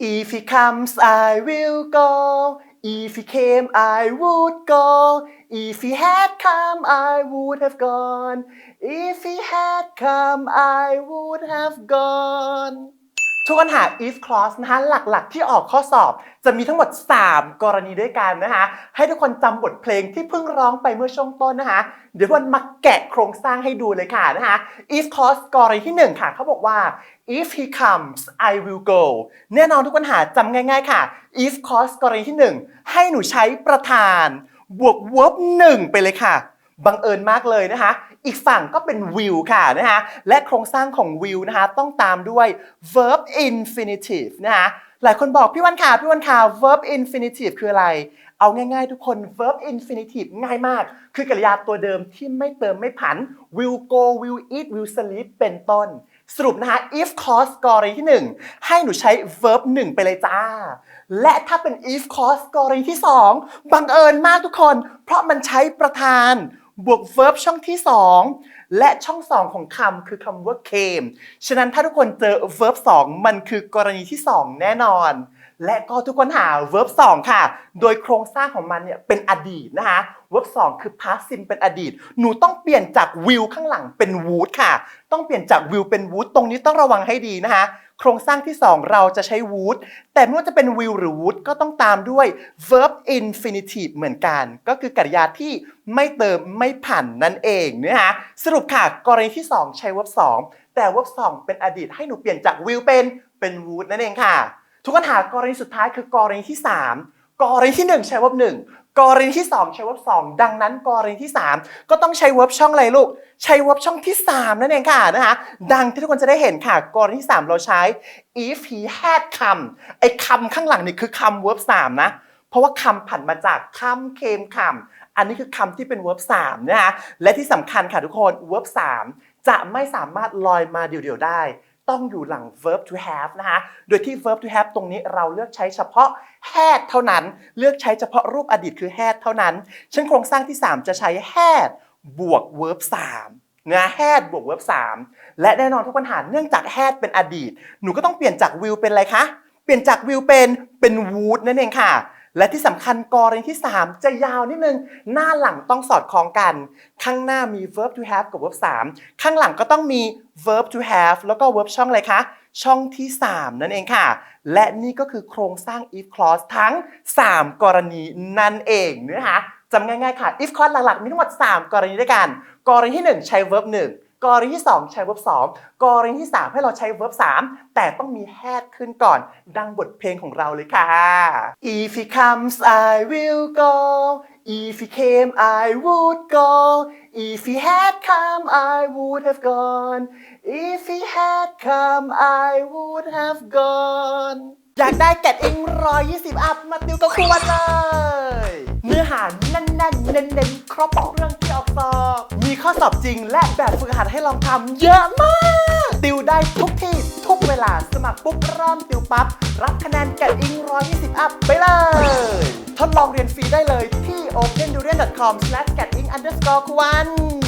If he comes I will go. If he came I would go. If he had come I would have gone. If he had come I would have gone ทุกคนหา if clause นะคะหลักๆ ที่ออกข้อสอบ จะมีทั้งหมด 3 กรณีด้วยกันนะคะ ให้ทุกคนจำบทเพลงที่เพิ่งร้องไปเมื่อช่วงต้นนะคะ เดี๋ยววันมาแกะโครงสร้างให้ดูเลยค่ะนะคะ if clause กรณีที่ 1 ค่ะเขาบอกว่า if he comes I will go แน่นอนทุกคนหาจำง่าย ๆ ค่ะ if clause กรณีที่ 1 ให้หนูใช้ประธาน บวก verb 1ไปเลยค่ะ บังเอิญมากเลยนะคะ อีกฝั่งก็เป็น will ค่ะนะคะและโครงสร้างของ will นะคะต้องตามด้วย verb infinitive นะคะหลายคนบอกพี่วันค่ะพี่วันค่ะ verb infinitive คืออะไร เอาง่ายๆทุกคน verb infinitive ง่ายมาก คือกริยาตัวเดิมที่ไม่เติมไม่ผัน will go will eat will sleep เป็นต้น สรุปนะคะ if clause กรณีที่ 1 ให้หนูใช้ verb 1 ไปเลยจ้า และถ้าเป็น if clause กรณีที่ 2 บังเอิญมากทุกคน เพราะมันใช้ประธาน บวก verb ช่องที่ 2 และช่อง 2 ของคำคือคำว่า came ฉะนั้นถ้าทุกคนเจอ verb 2 มันคือกรณีที่ 2 แน่นอน และก็ทุกคนหา verb 2 ค่ะ โดยโครงสร้างของมันเนี่ยเป็นอดีตนะคะ verb 2 คือ past simple เป็นอดีต หนูต้องเปลี่ยนจาก will ข้างหลังเป็น would ค่ะ ต้องเปลี่ยนจาก will เป็น would ตรงนี้ต้องระวังให้ดีนะคะ โครงสร้างที่ 2 เราจะใช้ would แต่ไม่ว่าจะเป็น will หรือ would ก็ต้องตามด้วย verb infinitive เหมือนกัน ก็คือกริยาที่ไม่เติมไม่ผันนั่นเองนะคะสรุปค่ะ กรณีที่ 2 ใช้ verb 2 แต่ verb 2 เป็นอดีตให้หนูเปลี่ยนจาก will เป็นเป็น would นั่นเองค่ะ ทุกคนหากรณีสุดท้ายคือกรณีที่ 3 กรณีที่ 1 ใช้ verb 1 กรณีที่ 2 ใช้ verb 2ดังนั้นกรณีที่ 3 ก็ต้องใช้ verb ช่องอะไรลูก ใช้ verb ช่องที่ 3 นั่นเองค่ะนะคะดังที่ทุกคนจะได้เห็นค่ะ กรณีที่ 3 เราใช้ if he had come ไอ้คำข้างหลังนี่คือคำ verb 3นะเพราะว่าคำผันมาจากคำเคมคำอันนี้คือคำที่เป็น verb 3นะคะและที่สำคัญค่ะทุกคน verb 3จะไม่สามารถลอยมาเดี่ยวๆได้ ต้องอยู่หลัง verb to have นะคะโดยที่ verb to have ตรงนี้เราเลือกใช้เฉพาะ had เท่านั้น เลือกใช้เฉพาะรูปอดีตคือ had เท่านั้นเช่นโครงสร้างที่ 3 จะใช้ had บวก verb 3นะ had บวก verb 3และแน่นอนทุกปัญหาเนื่องจาก had เป็นอดีต หนูก็ต้องเปลี่ยนจาก will เป็นอะไรคะ เปลี่ยนจาก will เป็นเป็น would นั่นเองค่ะ และที่สำคัญกรณีที่ 3 จะยาวนิดนึง หน้าหลังต้องสอดคล้องกัน ข้างหน้ามี verb to have กับ verb 3 ข้างหลังก็ต้องมี verb to have แล้วก็ verb ช่องอะไรคะ ช่องที่ 3 นั่นเองค่ะ และนี่ก็คือโครงสร้าง if clause ทั้ง 3 กรณีนั่นเองเนะคะจำง่ายๆค่ะ if clause หลักๆ มีทั้งหมด 3 กรณีด้วยกัน กรณีที่ 1 ใช้ verb 1 กรณีที่ 2 ใช้ verb 2กรณีที่ 3 ให้เราใช้ verb 3แต่ต้องมี had ขึ้นก่อน ดังบทเพลงของเราเลยค่ะ If he comes I will go If he came I would go If he had come I would have gone If he had come I would have gone อยากได้แกดอิง120อัพมาติวกับครวันเลย เนื้อหาแน่นๆเน้นๆครบทุกเรื่องที่ออกสอบ มีข้อสอบจริง และแบบฝึกหัดให้ลองทำเยอะมาก ติวได้ทุกที่ ทุกเวลาสมัครปุ๊บเริ่มติวปั๊บ รับคะแนนแกะอิง 120 อัพไปเลย ทดลองเรียนฟรีได้เลยที่ opendurian.com/gating underscore 1